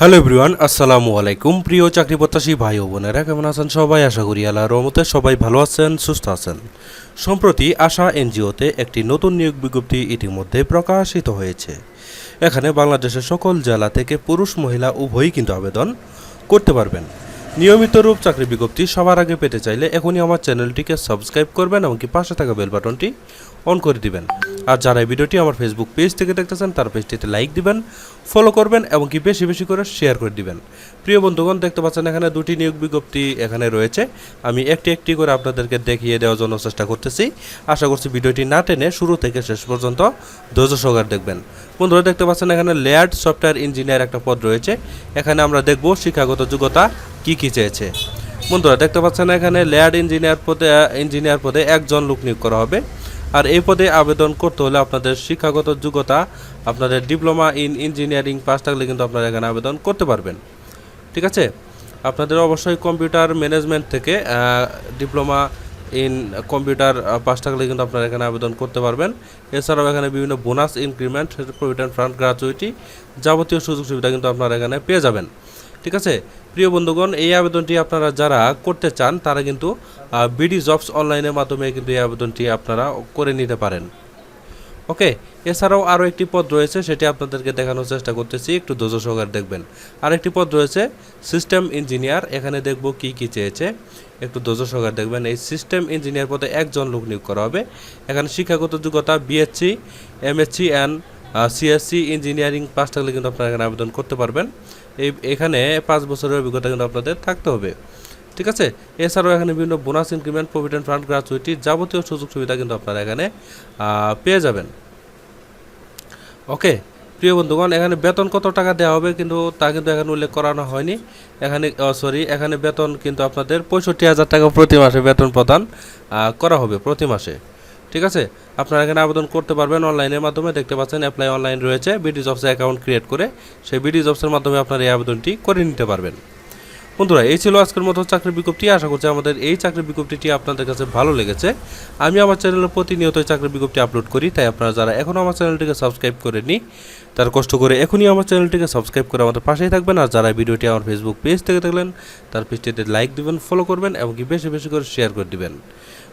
Hello everyone আসসালামু আলাইকুম প্রিয় চাকরি প্রত্যাশী ভাই ও বোনেরা, কেমন আছেন সবাই? আশা করি আল্লাহর রহমতে সবাই ভালো আছেন, সুস্থ আছেন। সম্প্রতি আশা এনজিওতে একটি নতুন নিয়োগ বিজ্ঞপ্তি ইতিমধ্যে প্রকাশিত হয়েছে। এখানে বাংলাদেশের সকল জেলা থেকে পুরুষ মহিলা উভয়ই কিন্তু আবেদন করতে পারবেন। নিয়মিত রূপ চাকরি বিজ্ঞপ্তি সবার আগে পেতে চাইলে এখনই আমার চ্যানেলটিকে সাবস্ক্রাইব করবেন এমনকি পাশে থাকা বেল বাটনটি অন করে দিবেন। আর যারা এই ভিডিওটি আমার ফেসবুক পেজ থেকে দেখতেছেন, তার পেজটিতে লাইক দিবেন ফলো করবেন এবং কি বেশি বেশি করে শেয়ার করে দিবেন। প্রিয় বন্ধুগণ, দেখতে পাচ্ছেন এখানে দুটি নিয়োগ বিজ্ঞপ্তি এখানে রয়েছে। আমি একটি একটি করে আপনাদেরকে দেখিয়ে দেওয়ার জন্য চেষ্টা করতেছি। আশা করছি ভিডিওটি না টেনে শুরু থেকে শেষ পর্যন্ত ধৈর্য সহকারে দেখবেন। বন্ধুরা, দেখতে পাচ্ছেন এখানে লেয়ার্ড সফটওয়্যার ইঞ্জিনিয়ার একটা পদ রয়েছে। এখানে আমরা দেখব শিক্ষাগত যোগ্যতা কি কি চেয়েছে? বন্ধুরা, দেখতে পাচ্ছেন এখানে লেয়ার্ড ইঞ্জিনিয়ার পদে ইঞ্জিনিয়ার পদে একজন লোক নিয়োগ করা হবে। আর এই পদে আবেদন করতে হলে আপনাদের শিক্ষাগত যোগ্যতা, আপনাদের ডিপ্লোমা ইন ইঞ্জিনিয়ারিং পাস থাকলে কিন্তু আপনারা এখানে আবেদন করতে পারবেন। ঠিক আছে? আপনাদের অবশ্যই কম্পিউটার ম্যানেজমেন্ট থেকে ডিপ্লোমা ইন কম্পিউটার পাস থাকলে কিন্তু আপনারা এখানে আবেদন করতে পারবেন। এছাড়াও এখানে বিভিন্ন bonus increment provident fund gratuity যাবতীয় সুযোগ সুবিধা কিন্তু আপনারা এখানে পেয়ে যাবেন। ঠিক আছে? প্রিয় বন্ধুগণ, এই আবেদনটি আপনারা যারা করতে চান, তারা কিন্তু বিডি জবস অনলাইনের মাধ্যমে কিন্তু এই আবেদনটি আপনারা করে নিতে পারেন। ওকে এছাড়াও আরও একটি পদ রয়েছে, সেটি আপনাদেরকে দেখানোর চেষ্টা করতেছি, একটু ধৈর্য সহকারে দেখবেন। আরেকটি পদ রয়েছে সিস্টেম ইঞ্জিনিয়ার এখানে দেখব কি কি চেয়েছে। একটু ধৈর্য সহকারে দেখবেন, এই সিস্টেম ইঞ্জিনিয়ার পদে একজন লোক নিয়োগ করা হবে। এখানে শিক্ষাগত যোগ্যতা BSc MSc and CSC engineering pass থাকলে কিন্তু আপনারা এখানে আবেদন করতে পারবেন। এই, এখানে পাঁচ বছরের অভিজ্ঞতা কিন্তু আপনাদের থাকতে হবে। ঠিক আছে? এছাড়াও এখানে বিভিন্ন bonus increment provident fund gratuity যাবতীয় সুযোগ সুবিধা কিন্তু আপনারা এখানে পেয়ে যাবেন। ওকে? প্রিয় বন্ধুগণ, এখানে বেতন কত টাকা দেওয়া হবে কিন্তু তা কিন্তু এখানে উল্লেখ করানো হয়নি। এখানে সরি এখানে বেতন কিন্তু আপনাদের পঁয়ষট্টি হাজার টাকা প্রতি মাসে বেতন প্রদান করা হবে প্রতি মাসে। ঠিক আছে? আপনারা এখানে আবেদন করতে পারবেন অনলাইনের মাধ্যমে। দেখতে পাচ্ছেন অ্যাপ্লাই অনলাইন রয়েছে। বিডি জবসে অ্যাকাউন্ট ক্রিয়েট করে সেই বিডি জবসের মাধ্যমে আপনারা এই আবেদনটি করে নিতে পারবেন। বন্ধুরা, এই ছিল আজকের মতো চাকরির বিজ্ঞপ্তি। আশা করছি আমাদের এই চাকরির বিজ্ঞপ্তিটি আপনাদের কাছে ভালো লেগেছে। আমি আমার চ্যানেলে প্রতিনিয়ত চাকরির বিজ্ঞপ্তি আপলোড করি, তাই আপনারা যারা এখনও আমার চ্যানেলটিকে সাবস্ক্রাইব করেনি তার কষ্ট করে এখনই আমার চ্যানেলটিকে সাবস্ক্রাইব করে আমাদের পাশেই থাকবেন। আর যারা ভিডিওটি আমার ফেসবুক পেজ থেকে দেখলেন, তার পেজটিতে লাইক দিবেন ফলো করবেন এবং কি বেশি বেশি করে শেয়ার করে দিবেন।